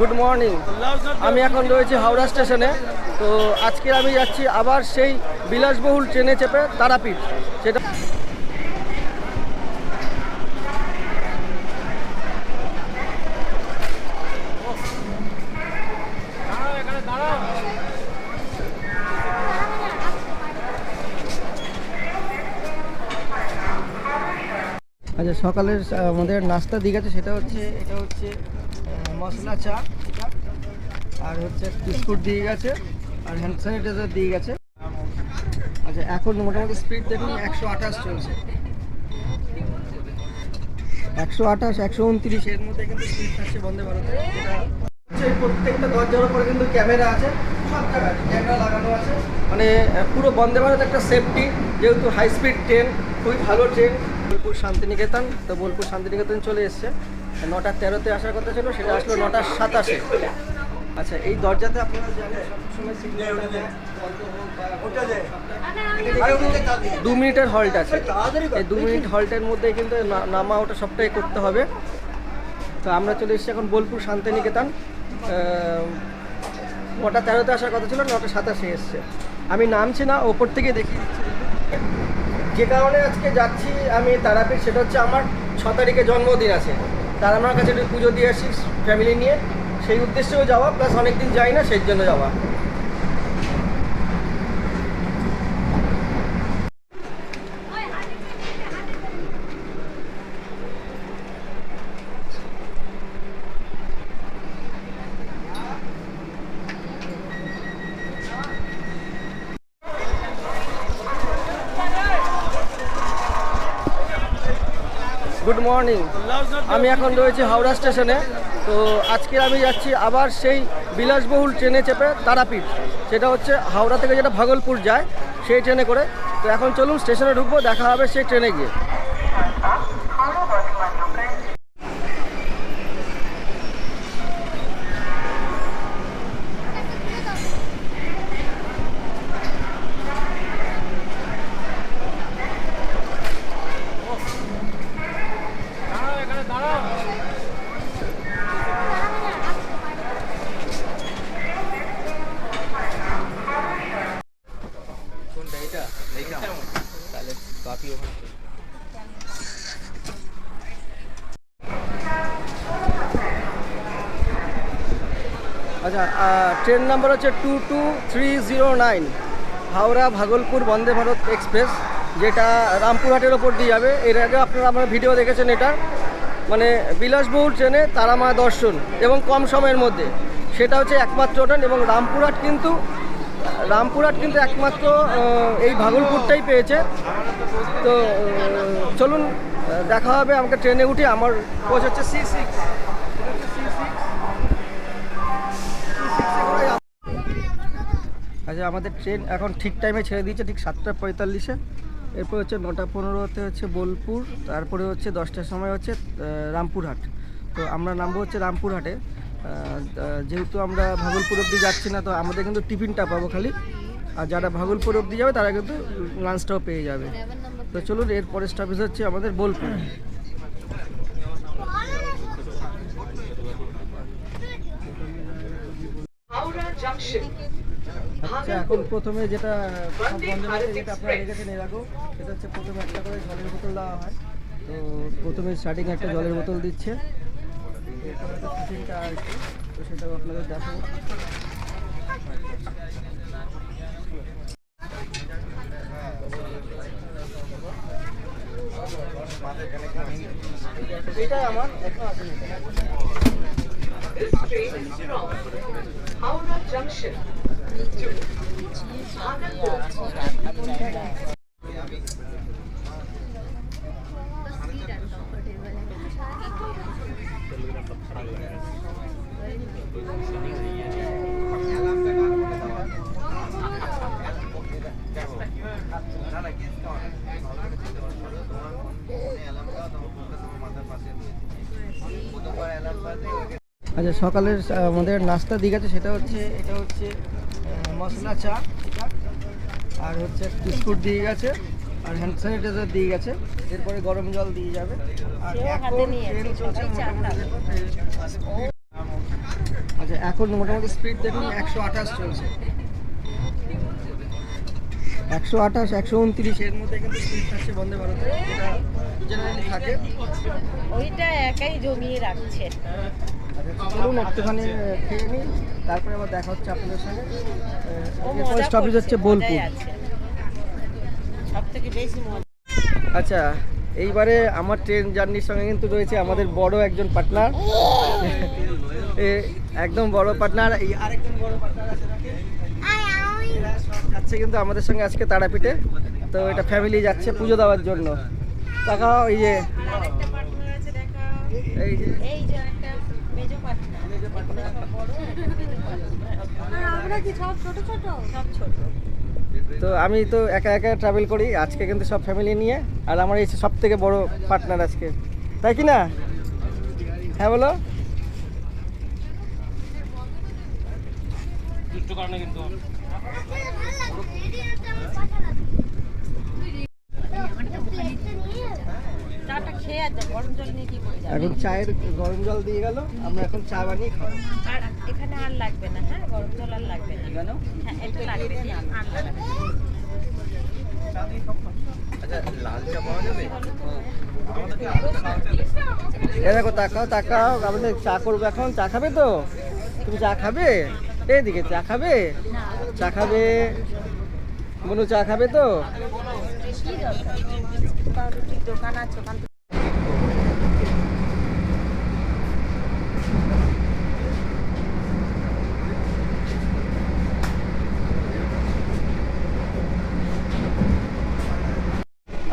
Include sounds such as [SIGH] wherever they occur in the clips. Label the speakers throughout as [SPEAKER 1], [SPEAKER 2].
[SPEAKER 1] Good morning আমি এখন রয়েছি হাওড়া স্টেশনে। তো আজকে আমি যাচ্ছি আবার সেই বিলাসবহুল ট্রেনে চেপে তারাপীঠ। সেটা আচ্ছা সকালের আমাদের নাস্তা গেছে সেটা হচ্ছে এটা হচ্ছে মশলা চা, আর হচ্ছে বিস্কুট দিয়ে গেছে, আর হ্যান্ড স্যানিটাইজার দিয়ে গেছে। আচ্ছা এখন মোটামুটি স্পিড দেখুন, একশো আঠাশ চলছে। একশো আঠাশ, একশো উনত্রিশ, এর মধ্যে কিন্তু স্পিড থাকছে বন্দে ভারতে। প্রত্যেকটা দরজার উপরে কিন্তু ক্যামেরা আছে ক্যামেরা লাগানো আছে। মানে পুরো বন্দে ভারত একটা সেফটি যেহেতু হাই স্পিড ট্রেন খুবই ভালো ট্রেন বোলপুর শান্তিনিকেতন, তো বোলপুর শান্তিনিকেতন চলে এসছে। নটা তেরোতে আসার কথা ছিল সেটা আসলো নটা সাতাশে। আচ্ছা এই দরজাতে আপনারা দু মিনিটের হল্ট আছে। এই দু মিনিট হল্টের মধ্যে কিন্তু নামা ওটা সবটাই করতে হবে। তো আমরা চলে এসেছি এখন বোলপুর শান্তিনিকেতন। নটা তেরোতে আসার কথা ছিল নটা সাতাশে এসছে। আমি নামছি না ওপর থেকে দেখিয়ে যে কারণে আজকে যাচ্ছি আমি তারাপীঠ সেটা হচ্ছে আমার ছ তারিখে জন্মদিন আছে। আমার কাছে একটু পুজো দিয়ে আসি ফ্যামিলি নিয়ে। সেই উদ্দেশ্যেও যাওয়া প্লাস অনেকদিন যাই না, সেই জন্য যাওয়া। গুড মর্নিং আমি এখন রয়েছি হাওড়া স্টেশনে। তো আজকে আমি যাচ্ছি আবার সেই বিলাসবহুল ট্রেনে চেপে তারাপীঠ। সেটা হচ্ছে হাওড়া থেকে যেটা ভাগলপুর যায়, সেই ট্রেনে করে। তো এখন চলুন স্টেশনে ঢুকবো, দেখা হবে সেই ট্রেনে গিয়ে। ট্রেন নাম্বার হচ্ছে two two three zero nine Howrah Bhagalpur Vande Bharat express, যেটা রামপুরহাটের ওপর দিয়ে যাবে। এর আগে আপনারা আমার ভিডিও দেখেছেন এটা। মানে বিলাসবহুল ট্রেনে তারামা দর্শন এবং কম সময়ের মধ্যে। সেটা হচ্ছে একমাত্র ট্রেন এবং রামপুরহাট কিন্তু রামপুরহাট কিন্তু একমাত্র এই ভাগলপুরটাই পেয়েছে। তো চলুন, দেখা হবে আমাকে ট্রেনে উঠে। আমার কোচ হচ্ছে সি সিক্স আচ্ছা আমাদের ট্রেন এখন ঠিক টাইমে ছেড়ে দিয়েছে, ঠিক সাতটা পঁয়তাল্লিশে। এরপর হচ্ছে নটা পনেরোতে হচ্ছে বোলপুর, তারপরে হচ্ছে দশটার সময় হচ্ছে রামপুরহাট। তো আমরা নামবো হচ্ছে রামপুরহাটে। যেহেতু আমরা ভাগলপুর অবধি যাচ্ছি না, তো আমাদের কিন্তু টিফিনটা পাবো খালি। আর যারা ভাগলপুর অবধি যাবে, তারা কিন্তু লাঞ্চটাও পেয়ে যাবে। তো চলুন এর পরের স্টপেজ হচ্ছে আমাদের বোলপুর। আচ্ছা এখন প্রথমে যেটা যেটা আপনারা দেখেছেন এরকম সেটা হচ্ছে প্রথমে একটা করে জলের বোতল দেওয়া হয়। তো প্রথমে স্টার্টিং একটা জলের বোতল দিচ্ছে। তো সেটাও আপনাদের দেখাবো এটাই আমার এখন আসেনি
[SPEAKER 2] This train.
[SPEAKER 1] আচ্ছা সকালের আমাদের নাস্তা দিয়ে গেছে সেটা হচ্ছে এটা হচ্ছে মশলা চা আর হচ্ছে বিস্কুট দিয়ে গেছে আর হ্যান্ড স্যানিটাইজার দিয়ে গেছে এরপরে গরম জল দিয়ে যাবে আর এখন ট্রেন চলছে মোটামুটি আচ্ছা এখন মোটামুটি স্পিড দেখুন একশো আঠাশ চলছে। একশো আঠাশ একশো উনত্রিশ এর মধ্যে কিন্তু স্পিড থাকছে বন্দে ভারতে যেটা জেনারেলি থাকে।
[SPEAKER 3] ওইটা একাই জমিয়ে রাখছে।
[SPEAKER 1] চলুন একটুখানি খেয়ে নিই। তারপরে আবার দেখা হচ্ছে আপনাদের সঙ্গে। এরপরে স্টপেজ হচ্ছে বোলপুর। আচ্ছা এইবারে আমার ট্রেন জার্নির সঙ্গে কিন্তু রয়েছে আমাদের বড় একজন পার্টনার একদম বড় পার্টনার এই আরেকজন বড় পার্টনার আছে নাকি? এরা সব যাচ্ছে কিন্তু আমাদের সঙ্গে আজকে তারাপীঠে। তো এটা ফ্যামিলি যাচ্ছে পুজো দেওয়ার জন্য। টাকা এই যে
[SPEAKER 3] আরেকটা পার্টনার আছে দেখা
[SPEAKER 1] এই যে
[SPEAKER 3] এই যে একটা মেজো পার্টনার বড়। একটা
[SPEAKER 4] আমরা কি সব ছোট ছোট?
[SPEAKER 3] সব ছোট।
[SPEAKER 1] তো আমি তো একা একা ট্রাভেল করি আজকে কিন্তু সব ফ্যামিলি নিয়ে আর আমার এই সব থেকে বড় পার্টনার আজকে। তাই কি না? হ্যাঁ বলো।
[SPEAKER 3] চাটা খেয়ে আছে গরম জল নিয়ে কি করে যাবে
[SPEAKER 1] এখন চায়ের গরম জল দিয়ে গেল আমরা এখন চা বানিয়ে খাব।
[SPEAKER 3] আর এখানে আর লাগবে না হ্যাঁ? গরম জল আর লাগবে না।
[SPEAKER 1] কেন
[SPEAKER 3] হ্যাঁ এটা লাগবে আর লাগবে
[SPEAKER 1] এ দেখো তাকাও তাকাও আমাদের চা করব এখন। চা খাবে তো? তুমি চা খাবে? এদিকে চা খাবে? চা খাবে? বনু চা খাবে তো?
[SPEAKER 3] কি দরকার? পাউরুটির দোকান আছে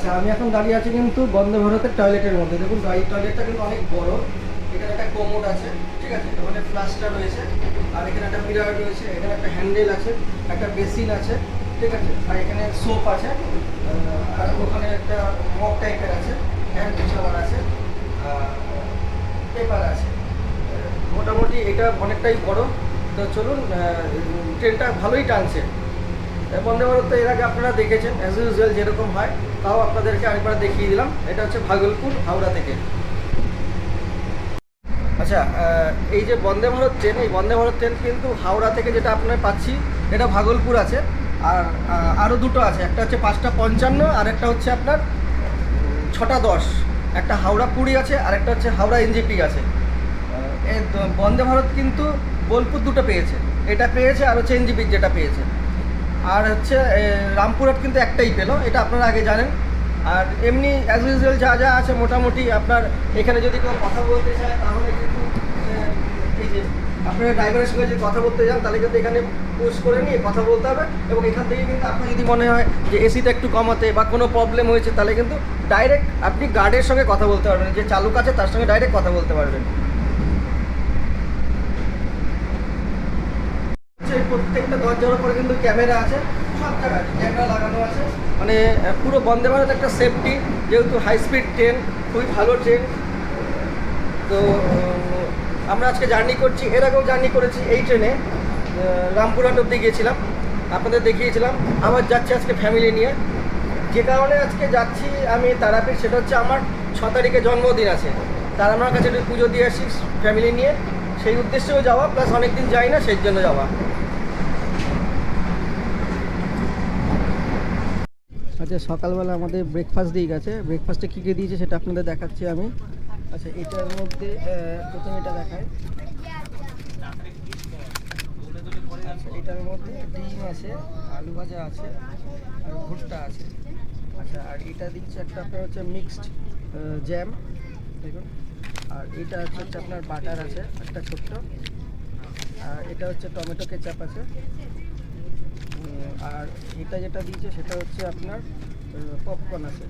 [SPEAKER 1] আচ্ছা আমি এখন দাঁড়িয়ে আছি কিন্তু বন্দে ভারতের টয়লেটের মধ্যে। দেখুন টয়লেটটা কিন্তু অনেক বড়। এখানে একটা কোমোড আছে, ঠিক আছে? ওখানে ফ্লাশটা রয়েছে, আর এখানে একটা মিরার রয়েছে, এখানে একটা হ্যান্ডেল আছে, একটা বেসিন আছে, ঠিক আছে? আর এখানে সোপ আছে আর ওখানে একটা মগ টাইপের আছে হ্যান্ড শাওয়ার আছে পেপার আছে। মোটামুটি এটা অনেকটাই বড়। তো চলুন ট্রেনটা ভালোই টানছে। বন্দে ভারত এর আগে আপনারা দেখেছেন অ্যাজ ইউজুয়াল যেরকম হয়, তাও আপনাদেরকে আরেকবার দেখিয়ে দিলাম। এটা হচ্ছে ভাগলপুর, হাওড়া থেকে। আচ্ছা এই যে বন্দে ভারত ট্রেন, এই বন্দে ভারত ট্রেন কিন্তু হাওড়া থেকে যেটা আপনার পাচ্ছি, এটা ভাগলপুর আছে। আর আরও দুটো আছে, একটা হচ্ছে পাঁচটা পঞ্চান্ন, আর একটা হচ্ছে আপনার ছটা দশ। একটা হাওড়া পুরী আছে, আর একটা হচ্ছে হাওড়া এনজিপি আছে। বন্দে ভারত কিন্তু বোলপুর দুটো পেয়েছে। এটা পেয়েছে, আর হচ্ছে এনজিপি যেটা পেয়েছে। আর হচ্ছে রামপুরহাট কিন্তু একটাই পেল, এটা আপনারা আগে জানেন। আর এমনি অ্যাজ ইউজুয়াল যা যা আছে, মোটামুটি আপনার এখানে যদি কেউ কথা বলতে চায়, তাহলে কিন্তু যে, আপনারা ড্রাইভারের সঙ্গে যদি কথা বলতে যান, তাহলে কিন্তু এখানে পুশ করে নিয়ে কথা বলতে হবে। এবং এখান থেকে কিন্তু আপনার যদি মনে হয় যে এসিটা একটু কমাতে বা কোনো প্রবলেম হয়েছে, তাহলে কিন্তু ডাইরেক্ট আপনি গার্ডের সঙ্গে কথা বলতে পারবেন, যে চালুক আছে তার সঙ্গে ডাইরেক্ট কথা বলতে পারবেন। হচ্ছে প্রত্যেকটা দরজার উপরে কিন্তু ক্যামেরা আছে, সব ক্যামেরা লাগানো আছে। মানে পুরো বন্দে ভারত একটা সেফটি যেহেতু হাই স্পিড ট্রেন খুবই ভালো ট্রেন তো আমরা আজকে জার্নি করছি, এর আগেও জার্নি করেছি এই ট্রেনে রামপুরহাট অব্দি গিয়েছিলাম, আপনাদের দেখিয়েছিলাম। আবার যাচ্ছি আজকে ফ্যামিলি নিয়ে। যে কারণে আজকে যাচ্ছি আমি তারাপীঠ, সেটা হচ্ছে আমার ছ তারিখে জন্মদিন আছে। তার আমার কাছে একটু পুজো দিয়ে আসি ফ্যামিলি নিয়ে। সেই উদ্দেশ্যেও যাওয়া প্লাস অনেকদিন যাই না, সেই জন্য যাওয়া। আচ্ছা সকালবেলা আমাদের ব্রেকফাস্ট দিয়ে গেছে। ব্রেকফাস্টে কী কী দিয়েছে সেটা আপনাদের দেখাচ্ছি আমি। আচ্ছা এটার মধ্যে প্রথমে এটা দেখায় আচ্ছা এটার মধ্যে ডিম আছে, আলু ভাজা আছে, আর ভুট্টা আছে। আচ্ছা আর এটা দিচ্ছে একটা আপনার হচ্ছে মিক্সড জ্যাম দেখুন। আর এটা হচ্ছে আপনার বাটার আছে, একটা ছোট্ট। আর এটা হচ্ছে টমেটো কেচাপ আছে। আর এটা যেটা দিয়েছে সেটা হচ্ছে আপনার পপকর্ন আছে।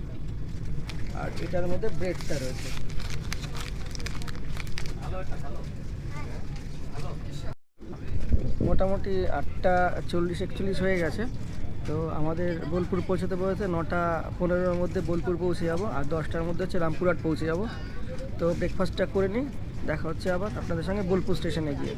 [SPEAKER 1] আর এটার মধ্যে ব্রেডটা রয়েছে। মোটামুটি আটটা চল্লিশ একচল্লিশ হয়ে গেছে। তো আমাদের বোলপুর পৌঁছতে পৌঁছতে নটা পনেরোর মধ্যে বোলপুর পৌঁছে যাব, আর দশটার মধ্যে হচ্ছে রামপুরহাট পৌঁছে যাব। তো ব্রেকফাস্টটা করে নিই, দেখা হচ্ছে আবার আপনাদের সঙ্গে বোলপুর স্টেশনে গিয়ে।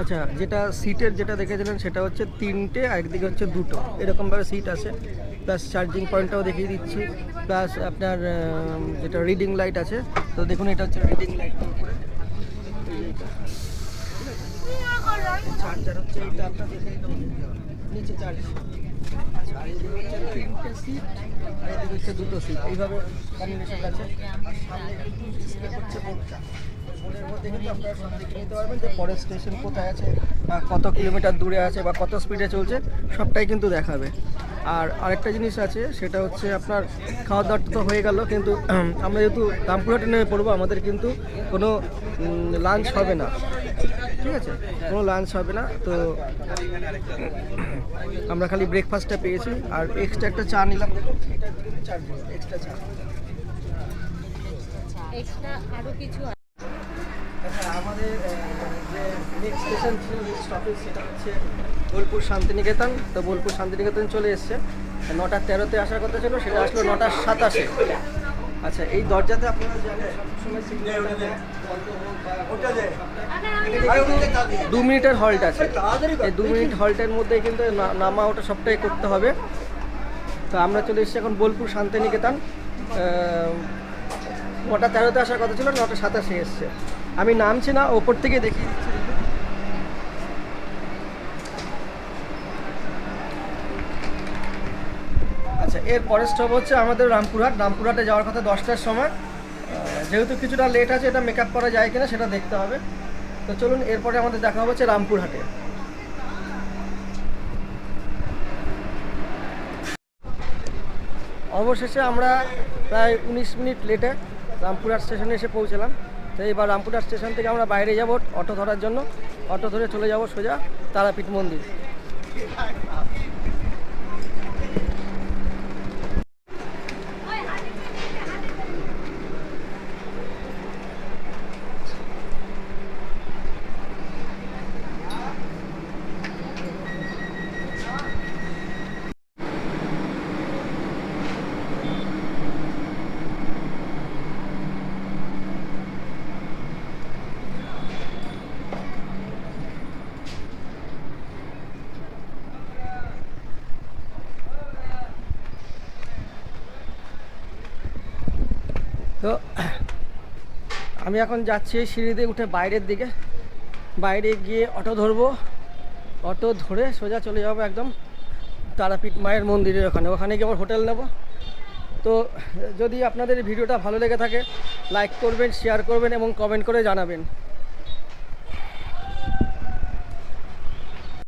[SPEAKER 1] আচ্ছা যেটা সিটের যেটা দেখেছিলেন সেটা হচ্ছে তিনটে একদিকে হচ্ছে দুটো। এরকমভাবে সিট আছে। প্লাস চার্জিং পয়েন্টটাও দেখিয়ে দিচ্ছি। প্লাস আপনার যেটা রিডিং লাইট আছে, তো দেখুন এটা হচ্ছে রিডিং লাইট আচ্ছা হচ্ছে দুটো সিট এইভাবে কম্বিনেশন আছে। সামনে হচ্ছে বোর্ডের মধ্যে কিন্তু আপনারা সব দেখে নিতে পারবেন যে পরের স্টেশন কোথায় আছে বা কত কিলোমিটার দূরে আছে বা কত স্পিডে চলছে সবটাই কিন্তু দেখাবে। আর আরেকটা জিনিস আছে সেটা হচ্ছে আপনার খাওয়া দাওয়া তো হয়ে গেল কিন্তু [CLEARS THROAT] আমরা যেহেতু রামপুরহাটে নেমে পড়ব আমাদের কিন্তু কোনো লাঞ্চ হবে না। ঠিক আছে? কোনো লাঞ্চ হবে না তো [CLEARS THROAT] আমরা খালি ব্রেকফাস্টটা পেয়েছি আর এক্সট্রা একটা চা নিলাম। এক্সট্রা চা।
[SPEAKER 3] এক্সট্রা আরও কিছু
[SPEAKER 1] আমাদের যে নেক্সট স্টেশন ছিল স্টপেজ সেটা হচ্ছে বোলপুর শান্তিনিকেতন। তো বোলপুর শান্তিনিকেতন চলে এসছে। নটা তেরোতে আসার কথা ছিল সেটা আসলো নটা সাতাশে। আচ্ছা এই দরজাতে আপনারা জানেন সবসময় দু মিনিটের হল্ট আছে। এই দু মিনিট হল্টের মধ্যে কিন্তু নামা ওটা সবটাই করতে হবে। তো আমরা চলে এসেছি এখন বোলপুর শান্তিনিকেতন। নটা তেরোতে আসার কথা ছিল নটা সাতাশে এসছে। আমি নামছি না, ওপর থেকে দিচ্ছি আচ্ছা এর পরের স্টপ হচ্ছে আমাদের রামপুরহাট। রামপুরহাটে যাওয়ার কথা দশটার সময়। যেহেতু কিছুটা লেট আছে, এটা মেকআপ করা যায় কিনা সেটা দেখতে হবে। তো চলুন, এরপরে আমাদের দেখা হচ্ছে রামপুরহাটে। অবশেষে আমরা প্রায় উনিশ মিনিট লেটে রামপুরহাট স্টেশনে এসে পৌঁছলাম। তো এবার রামপুরহাট স্টেশন থেকে আমরা বাইরে যাব অটো ধরার জন্য। অটো ধরে চলে যাব সোজা তারাপীঠ মন্দির। তো, আমি এখন যাচ্ছি সিঁড়িতে উঠে বাইরের দিকে। বাইরে গিয়ে অটো ধরবো। অটো ধরে সোজা চলে যাব একদম তারাপীঠ মায়ের মন্দিরের ওখানে। ওখানে গিয়ে আবার হোটেল নেব। তো, যদি আপনাদের ভিডিওটা ভালো লেগে থাকে, লাইক করবেন, শেয়ার করবেন এবং কমেন্ট করে জানাবেন।